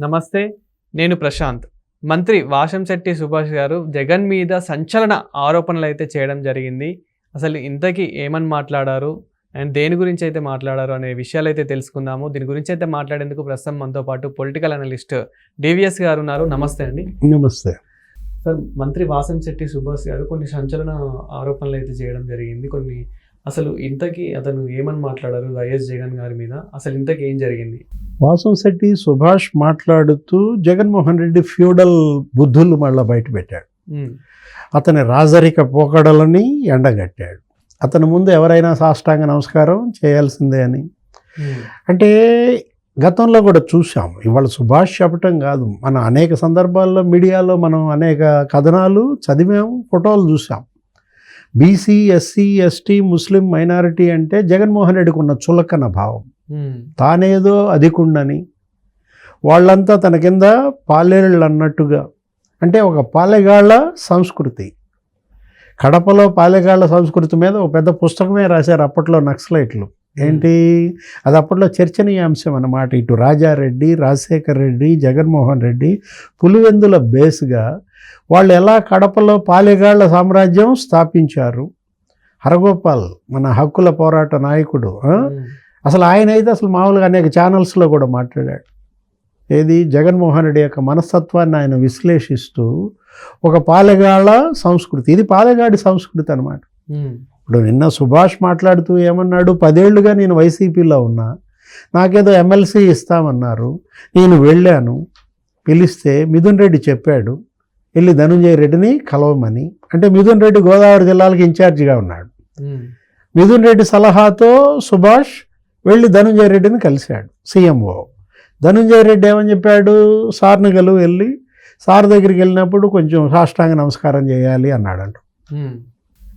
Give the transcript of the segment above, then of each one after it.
నమస్తే నేను ప్రశాంత్. మంత్రి వాషంశెట్టి సుభాష్ గారు జగన్ మీద సంచలన ఆరోపణలు అయితే చేయడం జరిగింది. అసలు ఇంతకీ ఏమని మాట్లాడారు? అండ్ దేని గురించి అయితే మాట్లాడారు అనే విషయాలు అయితే తెలుసుకుందాము. దీని గురించి అయితే మాట్లాడేందుకు ప్రస్తుతం మనతో పాటు పొలిటికల్ అనలిస్ట్ డివిఎస్ గారు ఉన్నారు. నమస్తే అండి. నమస్తే. సార్ మంత్రి వాసంశెట్టి సుభాష్ గారు కొన్ని సంచలన ఆరోపణలు అయితే చేయడం జరిగింది. కొన్ని అసలు ఇంతకీ అతను ఏమని మాట్లాడారు వైఎస్ జగన్ గారి మీద? అసలు ఇంతకీ ఏం జరిగింది? వాసంశెట్టి సుభాష్ మాట్లాడుతూ జగన్మోహన్ రెడ్డి ఫ్యూడల్ బుద్ధులు మళ్ళా బయట పెట్టాడు. అతని రాజరిక పోకడలని ఎండగట్టాడు. అతని ముందు ఎవరైనా సాష్టాంగ నమస్కారం చేయాల్సిందే అని. అంటే గతంలో కూడా చూసాం ఇవాళ సుభాష్ చెప్పటం కాదు. మన అనేక సందర్భాల్లో మీడియాలో మనం అనేక కథనాలు చదివాం ఫోటోలు చూసాం బీసీ ఎస్సీ ఎస్టీ ముస్లిం మైనారిటీ అంటే జగన్మోహన్ రెడ్డికి ఉన్న చులకన భావం. తానేదో అధికుండని వాళ్ళంతా తన కింద పాలేళ్ళు అన్నట్టుగా అంటే ఒక పాలెగాళ్ళ సంస్కృతి. కడపలో పాలెగాళ్ళ సంస్కృతి మీద ఒక పెద్ద పుస్తకమే రాశారు అప్పట్లో నక్సలైట్లు. ఏంటి? అది అప్పట్లో చర్చనీయాంశం అన్నమాట. ఇటు రాజారెడ్డి రాజశేఖర్ రెడ్డి జగన్మోహన్ రెడ్డి పులివెందుల బేస్గా వాళ్ళు ఎలా కడపలో పాలెగాళ్ళ సామ్రాజ్యం స్థాపించారు? హరగోపాల్ మన హక్కుల పోరాట నాయకుడు అసలు ఆయన అయితే అసలు మామూలుగా అనేక ఛానల్స్లో కూడా మాట్లాడాడు. ఏది? జగన్మోహన్ రెడ్డి యొక్క మనస్తత్వాన్ని ఆయన విశ్లేషిస్తూ ఒక పాలెగాళ్ళ సంస్కృతి. ఇది పాలెగాడి సంస్కృతి అనమాట ఇప్పుడు నిన్న సుభాష్ మాట్లాడుతూ ఏమన్నాడు? పదేళ్ళుగా నేను వైసీపీలో ఉన్నా నాకేదో ఎమ్మెల్సీ ఇస్తామన్నారు నేను వెళ్ళాను పిలిస్తే మిథున్ రెడ్డి చెప్పాడు వెళ్ళి ధనుంజయ రెడ్డిని కలవమని. అంటే మిథున్ రెడ్డి గోదావరి జిల్లాలకు ఇన్ఛార్జిగా ఉన్నాడు. మిథున్ రెడ్డి సలహాతో సుభాష్ వెళ్ళి ధనుంజయ రెడ్డిని కలిశాడు సీఎంఓ. ధనుంజయ రెడ్డి ఏమని చెప్పాడు? సార్ని గెలువు వెళ్ళి సార్ దగ్గరికి వెళ్ళినప్పుడు కొంచెం సాష్టాంగ నమస్కారం చేయాలి అన్నాడంట.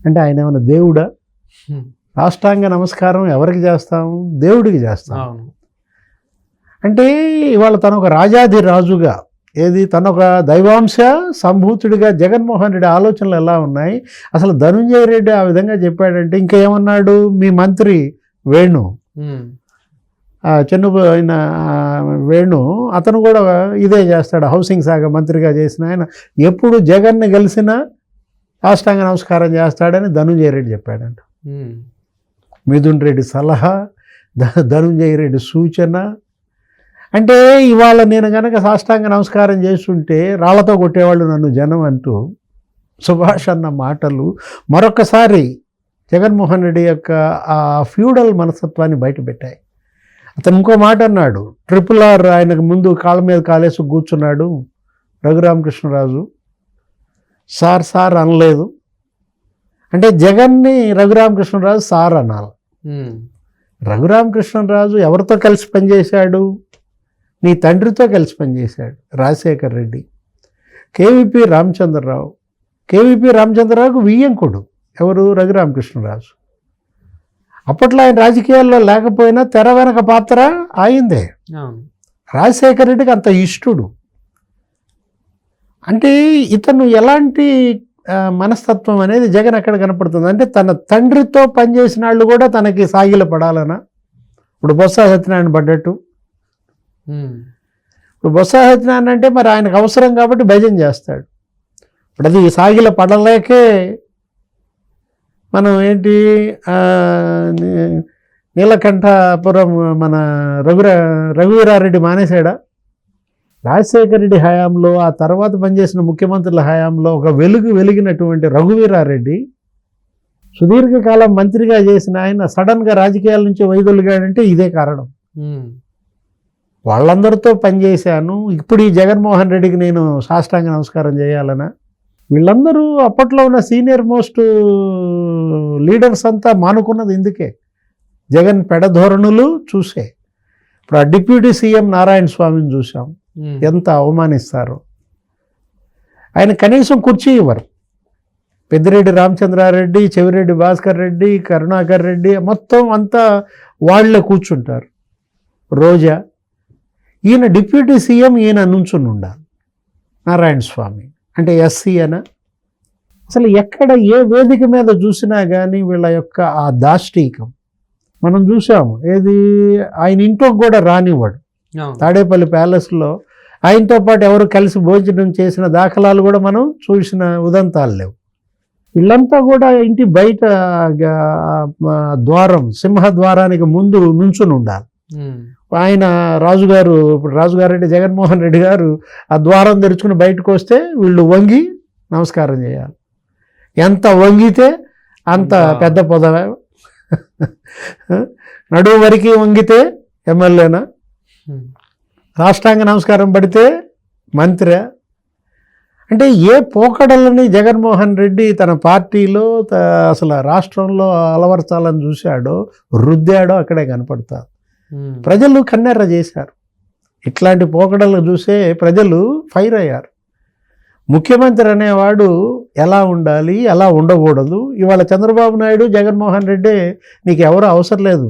అంటే ఆయన ఏమైనా దేవుడా? సాష్టాంగ నమస్కారం ఎవరికి చేస్తాం దేవుడికి చేస్తాం అవును. అంటే ఇవాళ తను ఒక రాజాది రాజుగా ఏది తను ఒక దైవాంశ సంభూతుడిగా జగన్మోహన్ రెడ్డి ఆలోచనలు ఎలా ఉన్నాయి? అసలు ధనుంజయ రెడ్డి ఆ విధంగా చెప్పాడంటే ఇంకా ఏమన్నాడు? మీ మంత్రి వేణు. చెన్ను ఆయన వేణు అతను కూడా ఇదే చేస్తాడు. హౌసింగ్ శాఖ మంత్రిగా చేసిన ఆయన. ఎప్పుడు జగన్ని కలిసినా సాష్టాంగ నమస్కారం చేస్తాడని ధనుంజయ రెడ్డి చెప్పాడంట. మిథున్ రెడ్డి సలహా ధనుంజయ రెడ్డి సూచన. అంటే ఇవాళ నేను కనుక సాష్టాంగ నమస్కారం చేస్తుంటే రాళ్ళతో కొట్టేవాళ్ళు నన్ను జనం అంటూ సుభాష్ అన్న మాటలు మరొకసారి జగన్మోహన్ రెడ్డి యొక్క ఆ ఫ్యూడల్ మనస్తత్వాన్ని బయటపెట్టాయి అతను ఇంకో మాట అన్నాడు ట్రిపుల్ ఆర్ ఆయనకు ముందు కాళ్ళ మీద కాలేసి కూర్చున్నాడు రఘురామకృష్ణరాజు. సార్ సార్ అనలేదు. అంటే జగన్ని రఘురామకృష్ణరాజు సార్ అనాలి. రఘురామకృష్ణరాజు ఎవరితో కలిసి పనిచేశాడు? నీ తండ్రితో కలిసి పనిచేశాడు రాజశేఖర్ రెడ్డి. కేవీపీ రామచంద్రరావు. కేవీపీ రామచంద్రరావుకు వియ్యంకుడు ఎవరు? రఘురామకృష్ణరాజు. అప్పట్లో ఆయన రాజకీయాల్లో లేకపోయినా తెర వెనక పాత్ర ఆయిందే రాజశేఖర్ రెడ్డికి అంత ఇష్టుడు. అంటే ఇతను ఎలాంటి మనస్తత్వం అనేది జగన్ ఎక్కడ కనపడుతుంది. అంటే తన తండ్రితో పనిచేసిన వాళ్ళు కూడా తనకి సాగిల పడాలనా? ఇప్పుడు బొత్స సత్యనారాయణ పడ్డట్టు. ఇప్పుడు బొత్స సత్యనారాయణ అంటే మరి ఆయనకు అవసరం కాబట్టి భజన చేస్తాడు. ఇప్పుడు అది సాగిల పడలేకే మనం ఏంటి నీలకంఠపురం మన రఘుర రఘువీరారెడ్డి మానేశాడా? రాజశేఖర రెడ్డి హయాంలో ఆ తర్వాత పనిచేసిన ముఖ్యమంత్రుల హయాంలో ఒక వెలుగు వెలిగినటువంటి రఘువీరారెడ్డి సుదీర్ఘకాలం మంత్రిగా చేసిన ఆయన సడన్గా రాజకీయాల నుంచి వైదొలిగాడంటే ఇదే కారణం. వాళ్ళందరితో పనిచేశాను. ఇప్పుడు ఈ జగన్మోహన్ రెడ్డికి నేను సాష్టాంగ నమస్కారం చేయాలనా? వీళ్ళందరూ అప్పట్లో ఉన్న సీనియర్ మోస్ట్ లీడర్స్ అంతా మానుకున్నది ఇందుకే. జగన్ పెడధోరణులు చూసే. ఇప్పుడు ఆ డిప్యూటీ సీఎం నారాయణ స్వామిని చూసాం ఉమ్, ఎంత అవమానిస్తారు? ఆయన కనీసం కుర్చీ ఇవ్వరు. పెద్దిరెడ్డి రామచంద్రారెడ్డి చెవిరెడ్డి భాస్కర్ రెడ్డి కరుణాకర్ రెడ్డి మొత్తం అంతా వాళ్ళే కూర్చుంటారు. రోజా ఈయన డిప్యూటీ సీఎం ఈయన నుంచుని ఉండాలి. నారాయణ స్వామి. అంటే ఎస్సీ అన? అసలు ఎక్కడ ఏ వేదిక మీద చూసినా కానీ వీళ్ళ యొక్క ఆ దాష్టీకం మనం చూసాము. ఏది? ఆయన ఇంట్లోకి కూడా రానివ్వడు. తాడేపల్లి ప్యాలెస్లో ఆయనతో పాటు ఎవరు కలిసి భోజనం చేసిన దాఖలాలు కూడా మనం చూసిన ఉదంతాలు లేవు. వీళ్ళంతా కూడా ఇంటి బయట ద్వారం సింహ ద్వారానికి ముందు నుంచుని ఉండాలి. ఆయన రాజుగారు ఇప్పుడు రాజుగారు అంటే జగన్మోహన్ రెడ్డి గారు ఆ ద్వారం తెరుచుకుని బయటకు వస్తే వీళ్ళు వంగి నమస్కారం చేయాలి. ఎంత వంగితే అంత. పెద్ద పదవ. నడుము వరకు వంగితే ఎమ్మెల్యేనా? రాష్ట్రాంగ నమస్కారం పడితే మంత్రి. అంటే ఏ పోకడలని జగన్మోహన్ రెడ్డి తన పార్టీలో అసలు రాష్ట్రంలో అలవర్చాలని చూశాడో రుద్దాడో అక్కడే కనపడతారు ప్రజలు కన్నెర్ర చేశారు. ఇట్లాంటి పోకడలు చూసే ప్రజలు ఫైర్ అయ్యారు. ముఖ్యమంత్రి అనేవాడు ఎలా ఉండాలి ఎలా ఉండకూడదు? ఇవాళ చంద్రబాబు నాయుడు జగన్మోహన్ రెడ్డి నీకు ఎవరు అవసరం లేదు.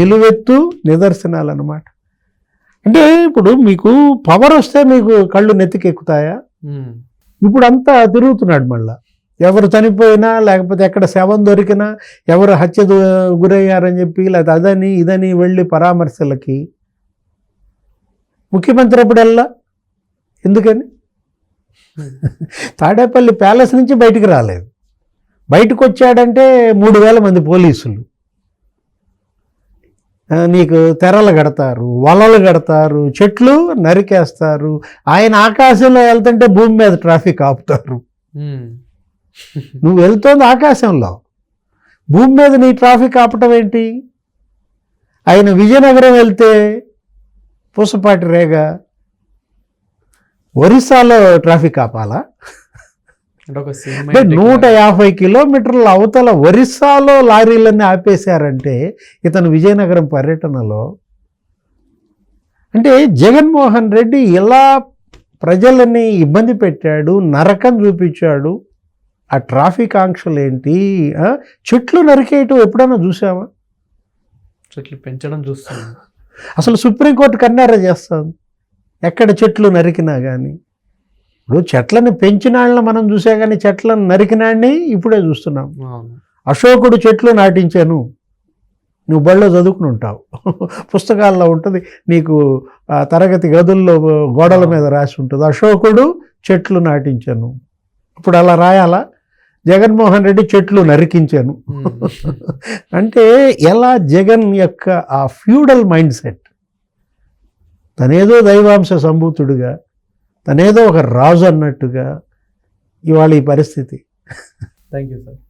నిలువెత్తు నిదర్శనాలు అన్నమాట అంటే ఇప్పుడు మీకు పవర్ వస్తే మీకు కళ్ళు నెత్తికెక్కుతాయా? ఇప్పుడు అంతా తిరుగుతున్నాడు మళ్ళా. ఎవరు చనిపోయినా లేకపోతే ఎక్కడ శవం దొరికినా ఎవరు హత్య గురయ్యారని చెప్పి లేకపోతే అదని ఇదని వెళ్ళి పరామర్శలకి ముఖ్యమంత్రి అప్పుడల్లా ఎందుకని? తాడేపల్లి ప్యాలెస్ నుంచి బయటికి రాలేదు. బయటకు వచ్చాడంటే మూడు వేల మంది పోలీసులు. నీకు తెరలు కడతారు వలలు కడతారు చెట్లు నరికేస్తారు. ఆయన ఆకాశంలో వెళ్తుంటే భూమి మీద ట్రాఫిక్ ఆపుతారు. నువ్వు వెళ్తోంది ఆకాశంలో. భూమి మీద నీ ట్రాఫిక్ ఆపటం ఏంటి? ఆయన విజయనగరం వెళ్తే పూసపాటి రేగ ఒరిస్సాలో ట్రాఫిక్ ఆపాలా? అంటే నూట యాభై కిలోమీటర్ల అవతల ఒరిస్సాలో లారీలన్నీ ఆపేశారంటే ఇతను విజయనగరం పర్యటనలో. అంటే జగన్మోహన్ రెడ్డి ఎలా ప్రజలని ఇబ్బంది పెట్టాడు నరకం చూపించాడు. ఆ ట్రాఫిక్ ఆంక్షలు ఏంటి? చెట్లు నరికేయటం ఎప్పుడైనా చూసావా? చెట్లు పెంచడం చూస్తున్నాం అసలు సుప్రీంకోర్టు కన్నారా చేస్తుంది. ఎక్కడ చెట్లు నరికినా కానీ ఇప్పుడు చెట్లను పెంచిన వాళ్ళని మనం చూసా కానీ చెట్లను నరికినాడిని ఇప్పుడే చూస్తున్నాం. అశోకుడు చెట్లు నాటించాను. నువ్వు బళ్ళో చదువుకుని ఉంటావు. పుస్తకాల్లో ఉంటుంది. నీకు తరగతి గదుల్లో గోడల మీద రాసి ఉంటుంది. అశోకుడు చెట్లు నాటించాను. ఇప్పుడు అలా రాయాలా? జగన్మోహన్ రెడ్డి చెట్లు నరికించాను. అంటే ఎలా జగన్ యొక్క ఆ ఫ్యూడల్ మైండ్ సెట్? తనేదో దైవాంశ సంభూతుడుగా తనేదో ఒక రాజు అన్నట్టుగా ఇవాళ ఈ పరిస్థితి. Thank you sir